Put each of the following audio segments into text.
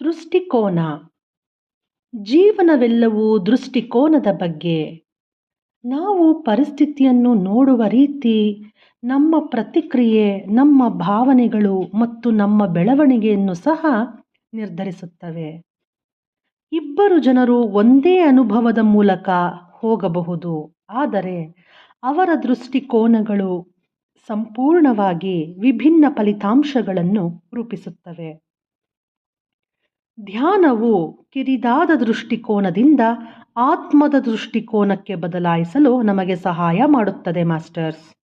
ದೃಷ್ಟಿಕೋನ. ಜೀವನವೆಲ್ಲವೂ ದೃಷ್ಟಿಕೋನದ ಬಗ್ಗೆ. ನಾವು ಪರಿಸ್ಥಿತಿಯನ್ನು ನೋಡುವ ರೀತಿ ನಮ್ಮ ಪ್ರತಿಕ್ರಿಯೆ, ನಮ್ಮ ಭಾವನೆಗಳು ಮತ್ತು ನಮ್ಮ ಬೆಳವಣಿಗೆಯನ್ನು ಸಹ ನಿರ್ಧರಿಸುತ್ತವೆ. ಇಬ್ಬರು ಜನರು ಒಂದೇ ಅನುಭವದ ಮೂಲಕ ಹೋಗಬಹುದು, ಆದರೆ ಅವರ ದೃಷ್ಟಿಕೋನಗಳು ಸಂಪೂರ್ಣವಾಗಿ ವಿಭಿನ್ನ ಫಲಿತಾಂಶಗಳನ್ನು ರೂಪಿಸುತ್ತವೆ. ಧ್ಯಾನವು ಕಿರಿದಾದ ದೃಷ್ಟಿಕೋನದಿಂದ ಆತ್ಮದ ದೃಷ್ಟಿಕೋನಕ್ಕೆ ಬದಲಾಯಿಸಲು ನಮಗೆ ಸಹಾಯ ಮಾಡುತ್ತದೆ, ಮಾಸ್ಟರ್ಸ್.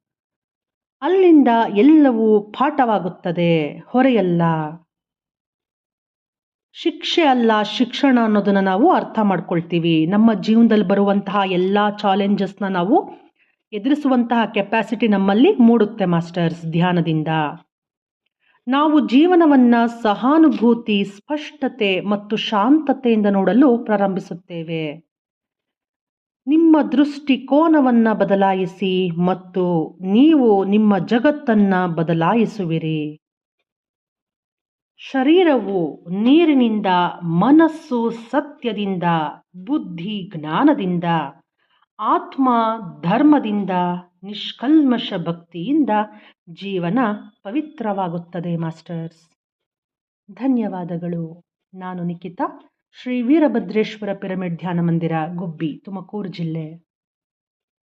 ಅಲ್ಲಿಂದ ಎಲ್ಲವೂ ಪಾಠವಾಗುತ್ತದೆ, ಹೊರೆಯಲ್ಲ. ಶಿಕ್ಷೆ ಅಲ್ಲ, ಶಿಕ್ಷಣ ಅನ್ನೋದನ್ನು ನಾವು ಅರ್ಥ ಮಾಡ್ಕೊಳ್ತೀವಿ. ನಮ್ಮ ಜೀವನದಲ್ಲಿ ಬರುವಂತಹ ಎಲ್ಲ ಚಾಲೆಂಜಸ್ನ ನಾವು ಎದುರಿಸುವಂತಹ ಕೆಪಾಸಿಟಿ ನಮ್ಮಲ್ಲಿ ಮೂಡುತ್ತೆ, ಮಾಸ್ಟರ್ಸ್, ಧ್ಯಾನದಿಂದ. ನಾವು ಜೀವನವನ್ನು ಸಹಾನುಭೂತಿ, ಸ್ಪಷ್ಟತೆ ಮತ್ತು ಶಾಂತತೆಯಿಂದ ನೋಡಲು ಪ್ರಾರಂಭಿಸುತ್ತೇವೆ. ನಿಮ್ಮ ದೃಷ್ಟಿಕೋನವನ್ನು ಬದಲಾಯಿಸಿ ಮತ್ತು ನೀವು ನಿಮ್ಮ ಜಗತ್ತನ್ನು ಬದಲಾಯಿಸುವಿರಿ. ಶರೀರವು ನೀರಿನಿಂದ, ಮನಸ್ಸು ಸತ್ಯದಿಂದ, ಬುದ್ಧಿ ಜ್ಞಾನದಿಂದ ಆತ್ಮ ಧರ್ಮದಿಂದ, ನಿಷ್ಕಲ್ಮಶ ಭಕ್ತಿಯಿಂದ ಜೀವನ ಪವಿತ್ರವಾಗುತ್ತದೆ, ಮಾಸ್ಟರ್ಸ್. ಧನ್ಯವಾದಗಳು. ನಾನು ನಿಖಿತಾ, ಶ್ರೀ ವೀರಭದ್ರೇಶ್ವರ ಪಿರಮಿಡ್ ಧ್ಯಾನ ಮಂದಿರ, ಗುಬ್ಬಿ, ತುಮಕೂರು ಜಿಲ್ಲೆ.